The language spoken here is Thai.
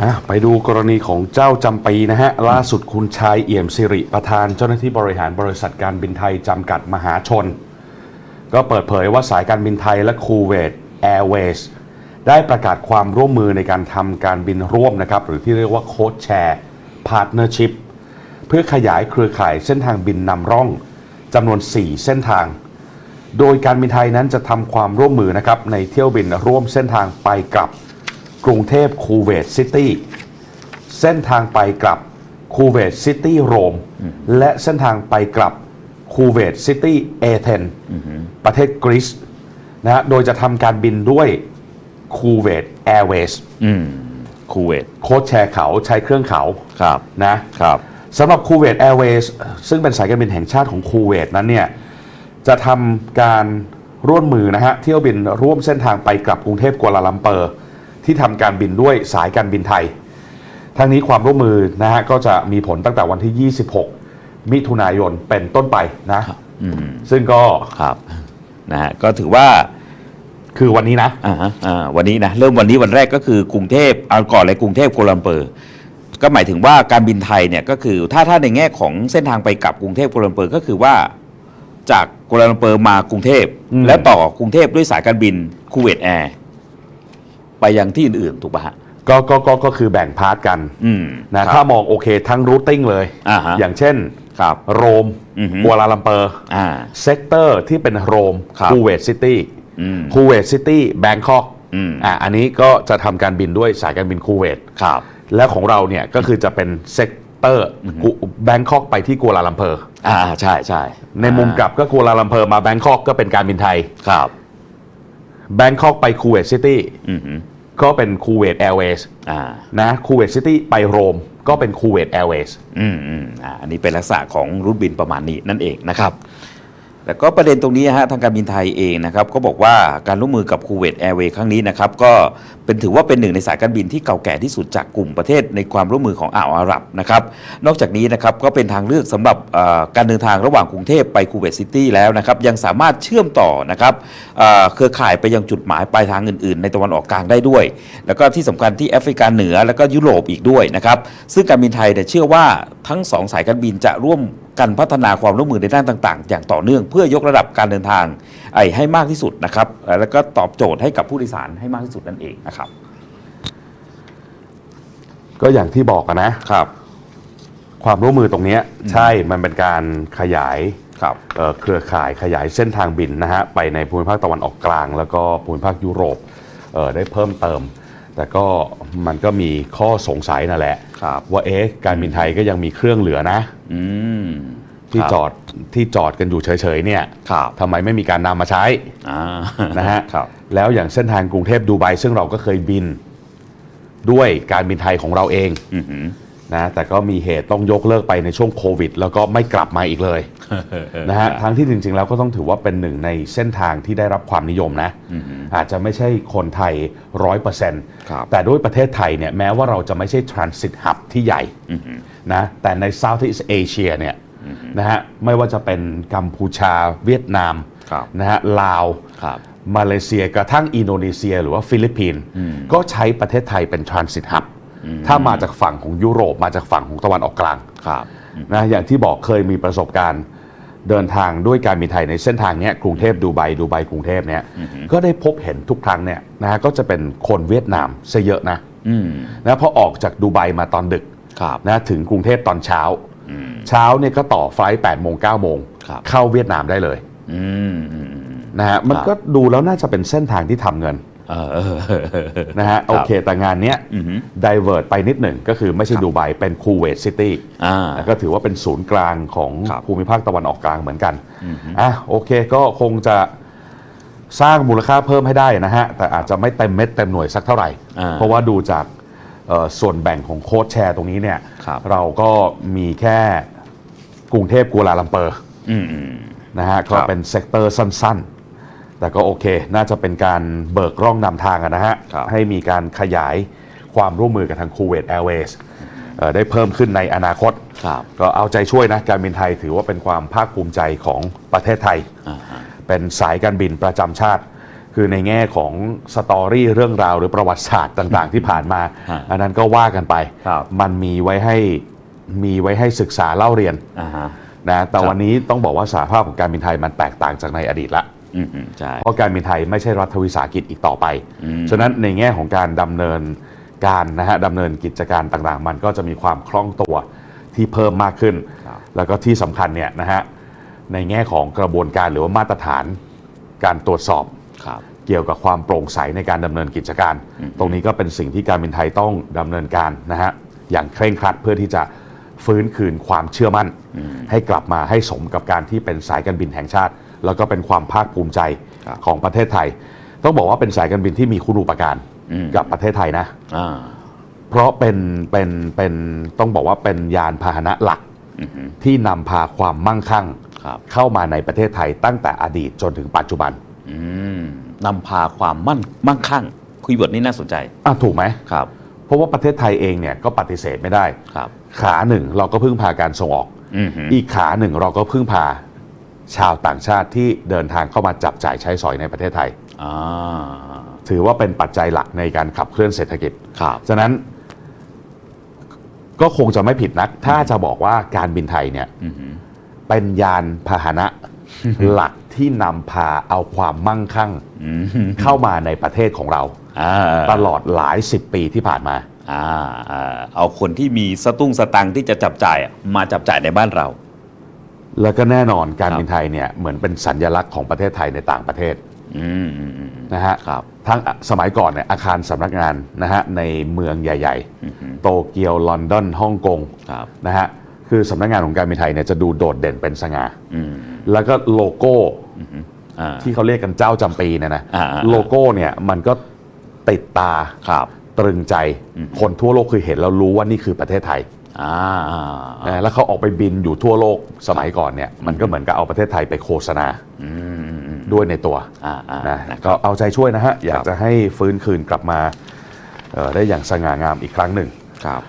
อะไปดูกรณีของเจ้าจำปีนะฮะ ล่าสุดคุณชายเอี่ยมสิริประธานเจ้าหน้าที่บริหารบริษัทการบินไทยจำกัดมหาชน ก็เปิดเผยว่าสายการบินไทยและคูเวตแอร์เวย์ได้ประกาศความร่วมมือในการทำการบินร่วมนะครับ หรือที่เรียกว่าโค้ดแชร์พาร์ทเนอร์ชิพเพื่อขยายเครือข่ายเส้นทางบินนำร่องจำนวน 4 เส้นทาง โดยการบินไทยนั้นจะทำความร่วมมือนะครับในเที่ยวบินร่วมเส้นทางไปกลับ กรุงเทพคูเวตซิตี้เส้นทางไปกลับคูเวตซิตี้โรม และเส้นทางไปกลับคูเวตซิตี้เอเธนประเทศกรีซนะฮะโดยจะทำการบินด้วยคูเวตแอร์เวย์อืมคูเวตโค้ดแชร์เขาใช้เครื่องเขาครับนะครับสำหรับคูเวตแอร์เวย์ซึ่งเป็นสายการบินแห่งชาติของคูเวตนั้นเนี่ยจะทำการร่วมมือนะฮะเที่ยวบินร่วมเส้นทางไปกลับกรุงเทพกัวลาลัมเปอร์ ที่ทำการบินด้วยสายการบินไทย ทั้งนี้ความร่วมมือนะฮะก็จะมีผลตั้งแต่วันที่ 26 มิถุนายนเป็นต้นไปนะอืมซึ่งก็ครับนะฮะก็ถือว่าคือวันนี้นะอ่าฮะอ่าวันนี้นะ เริ่มวันนี้วันแรกก็คือกรุงเทพเอาก่อนเลยกรุงเทพโกลัมเปอร์ก็หมายถึงว่าการบินไทยเนี่ยก็คือถ้าถ้าในแง่ของเส้นทางไปกลับกรุงเทพโกลัมเปอร์ก็คือว่าจากโกลัมเปอร์มากรุงเทพอืมแล้วต่อกรุงเทพด้วยสายการบินคูเวตแอร์ ไปยังที่อื่นๆถูกป่ะฮะ ก็ก็ก็ก็คือแบ่งพาร์ทกันอืมนะครับถ้ามองโอเคทั้งรูทติ้งเลยอ่าฮะอย่างเช่น ครับ โรมอือฮึ กัวลาลัมเปอร์อ่า เซกเตอร์ที่เป็นโรมครับ คูเวตซิตี้อืม คูเวตซิตี้แบงคอกอืม อ่าอันนี้ก็จะทำการบินด้วยสายการบินคูเวต ครับ และของเราเนี่ยก็คือจะเป็นเซกเตอร์แบงคอกไปที่กัวลาลัมเปอร์ อ่าใช่ใช่ในมุมกลับก็กัวลาลัมเปอร์มาแบงคอกก็เป็นการบินไทย ครับ แบงคอกไปคูเวตซิตี้อือฮึ ก็เป็นคูเวตแอร์เวย์อ่านะคูเวตซิตี้ไปโรมก็เป็นคูเวตแอร์เวย์อืมอืมอ่าอันนี้เป็นลักษณะของรูทบินประมาณนี้นั่นเองนะครับ แล้วก็ประเด็นตรงนี้ฮะทางการบินไทยเองนะครับก็บอกว่าการร่วมมือกับคูเวตแอร์เวย์ครั้งนี้นะครับก็เป็นถือว่าเป็นหนึ่งในสายการบินที่เก่าแก่ที่สุดจากกลุ่มประเทศในความร่วมมือของอ่าวอาหรับนะครับนอกจากนี้นะครับก็เป็นทางเลือกสำหรับการเดินทางระหว่างกรุงเทพไปคูเวตซิตี้แล้วนะครับยังสามารถเชื่อมต่อนะครับเครือข่ายไปยังจุดหมายปลายทางอื่นๆ ในตะวันออกกลางได้ด้วย แล้วก็ที่สำคัญที่แอฟริกาเหนือแล้วก็ยุโรปอีกด้วยนะครับซึ่งการบินไทยเนี่ยเชื่อว่าทั้งสองสายการบินจะร่วม กันพัฒนาความร่วมมือในด้านต่าง ๆ อย่างต่อเนื่องเพื่อยกระดับการเดินทางไอ้ให้มากที่สุดนะครับ แล้วก็ตอบโจทย์ให้กับผู้โดยสารให้มากที่สุดนั่นเองนะครับ ก็อย่างที่บอกอะนะครับ ความร่วมมือตรงเนี้ยใช่มันเป็นการขยายครับเอ่อเครือข่ายขยายเส้นทางบินนะฮะไปในภูมิภาคตะวันออกกลาง แล้วก็ภูมิภาคยุโรปเอ่อได้เพิ่มเติม แต่ก็มันก็มีข้อสงสัยนั่นแหละ ครับ ว่าเอ๊ะการบินไทยก็ยังมีเครื่องเหลือนะ อืม ที่ครับ จอดที่จอดกันอยู่เฉยๆเนี่ยครับทำไมไม่มีการนำมาใช้ อ่า นะฮะครับ แล้วอย่างเส้นทางกรุงเทพดูไบซึ่งเราก็เคยบินด้วยการบินไทยของเราเอง อือหือ นะแต่ก็มีเหตุต้องยกเลิกไปในช่วงโควิด แล้วก็ไม่กลับมาอีกเลยนะฮะทั้งที่จริง ๆ แล้วก็ต้องถือว่าเป็นหนึ่งในเส้นทางที่ได้รับความนิยมนะ อาจจะไม่ใช่คนไทยร้อยเปอร์เซ็นต์ครับแต่ด้วยประเทศไทยเนี่ยแม้ว่าเราจะไม่ใช่ transit hub ที่ใหญ่นะแต่ใน Southeast Asia เนี่ยนะฮะไม่ว่าจะเป็นกัมพูชาเวียดนามครับนะฮะลาวครับมาเลเซียกระทั่งอินโดนีเซีย หรือว่าฟิลิปปินส์ก็ใช้ประเทศไทยเป็น transit hub ถ้ามาจากฝั่งของยุโรปมาจากฝั่งของตะวันออกกลางครับนะอย่างที่บอกเคยมีประสบการณ์เดินทางด้วยการบินไทยในเส้นทางเนี้ยกรุงเทพดูไบดูไบกรุงเทพเนี้ยก็ได้พบเห็นทุกครั้งเนี่ยนะฮะก็จะเป็นคนเวียดนามซะเยอะนะอืมนะพอออกจากดูไบมาตอนดึกครับนะถึงกรุงเทพตอนเช้า เช้าเนี่ยก็ต่อไฟล์8โมง9โมงครับเข้าเวียดนามได้เลยอืมอืมอืมนะฮะมันครับก็ดูแล้วน่าจะเป็นเส้นทางที่ทำเงิน เออเออเออเออเออนะฮะโอเคแต่งานเนี้ยอือหือดิเว r ร์ไปนิดหนึ่งก็คือไม่ใช่ดูไบเป็นคูเวตซิตี้อ่าแล้วก็ถือว่าเป็นศูนย์กลางของครับภูมิภาคตะวันออกกลางเหมือนกันอะโอเคก็คงจะสร้างมูลค่าเพิ่มให้ได้นะฮะ แต่อาจจะไม่เต็มเม็ดเต็มหน่วยสักเท่าไหร่อ่าเพราะว่าดูจากเอ่อส่วนแบ่งของโค้ดแชร์ตรงนี้เนี่ยครับเราก็มีแค่กรุงเทพกัวลาลัมเปอร์อืมอืมนะฮะก็ครับเป็นเซกเตอร์สั้นๆ แต่ก็โอเค น่าจะเป็นการเบิกร่องนำทางอะนะฮะครับให้มีการขยายความร่วมมือกับทางคูเวตแอร์เวย์ได้เพิ่มขึ้นในอนาคตครับก็เอาใจช่วยนะ การบินไทยถือว่าเป็นความภาคภูมิใจของประเทศไทยอ่าฮะเป็นสายการบินประจำชาติ คือในแง่ของสตอรี่เรื่องราวหรือประวัติศาสตร์ต่าง ๆ ที่ผ่านมาฮะอันนั้นก็ว่ากันไปครับมันมีไว้ให้มีไว้ให้ศึกษาเล่าเรียนอ่าฮะนะแต่ครับวันนี้ต้องบอกว่าสหภาพของการบินไทยมันแตกต่างจากในอดีตละอืมอืม ใช่เพราะการบินไทยไม่ใช่รัฐวิสาหกิจอีกต่อไปอืมฉะนั้นในแง่ของการดำเนินการนะฮะดำเนินกิจการต่างๆ มันก็จะมีความคล่องตัวที่เพิ่มมากขึ้นครับแล้วก็ที่สำคัญเนี่ยนะฮะในแง่ของกระบวนการหรือว่ามาตรฐานการตรวจสอบครับเกี่ยวกับความโปร่งใสในการดำเนินกิจการอืมตรงนี้ก็เป็นสิ่งที่การบินไทยต้องดำเนินการนะฮะอย่างเคร่งครัดเพื่อที่จะฟื้นคืนความเชื่อมั่นอืมให้กลับมาให้สมกับการที่เป็นสายการบินแห่งชาติ แล้วก็เป็นความภาคภูมิใจครับของประเทศไทย ต้องบอกว่าเป็นสายการบินที่มีคุณูปการอืมกับประเทศไทยนะอ่าเพราะเป็นเป็นเป็นต้องบอกว่าเป็นยานพาหนะหลักอืมฮึที่นำพาความมั่งคั่งครับเข้ามาในประเทศไทยตั้งแต่อดีตจนถึงปัจจุบันอืมนำพาความมั่นมั่งคั่งคุยบทนี้น่าสนใจอะถูกไหมครับ เพราะว่าประเทศไทยเองเนี่ยก็ปฏิเสธไม่ได้ครับ ขาหนึ่งเราก็พึ่งพาการส่งออกอืมฮึอีกขาหนึ่งเราก็พึ่งพา ชาวต่างชาติที่เดินทางเข้ามาจับจ่ายใช้สอยในประเทศไทยอ่าถือว่าเป็นปัจจัยหลักในการขับเคลื่อนเศรษฐกิจครับฉะนั้น ก็คงจะไม่ผิดนัก ถ้าจะบอกว่าการบินไทยเนี่ยอืมฮึเป็นยานพาหนะหลักที่นำพาเอาความมั่งคั่งอืมฮึเข้ามาในประเทศของเราอ่าตลอดหลายสิบปีที่ผ่านมาอ่าอ่าเอาคนที่มีสตุ้งสตังค์ที่จะจับจ่ายอะมาจับจ่ายในบ้านเรา แล้วก็แน่นอนการครับบินไทยเนี่ยเหมือนเป็นสัญลักษณ์ของประเทศไทยในต่างประเทศอืมอืมอืมนะฮะครับทั้งสมัยก่อนเนี่ยอาคารสำนักงานนะฮะในเมืองใหญ่อืมฮึๆโตเกียวลอนดอนฮ่องกงครับนะฮะคือสำนักงานของการบินไทยเนี่ยจะดูโดดเด่นเป็นสง่าอืมแล้วก็โลโก้อืมฮึอ่าที่เขาเรียกกันเจ้าจำปีเนี่ยนะอ่าอ่าโลโก้เนี่ยมันก็ติดตาครับตรึงใจอืมคนทั่วโลกคือเห็นแล้วรู้ว่านี่คือประเทศไทย อ่าอ่านะแล้วเขาออกไปบินอยู่ทั่วโลกสมัยก่อนเนี่ยมันก็เหมือนกับเอาประเทศไทยไปโฆษณาอืมอืมอืมด้วยในตัวอ่าอ่านะนะคก็รับเอาใจช่วยนะฮะ อยากครับจะให้ฟื้นคืนกลับมาเอ่อได้อย่างสง่างามอีกครั้งหนึ่งครับ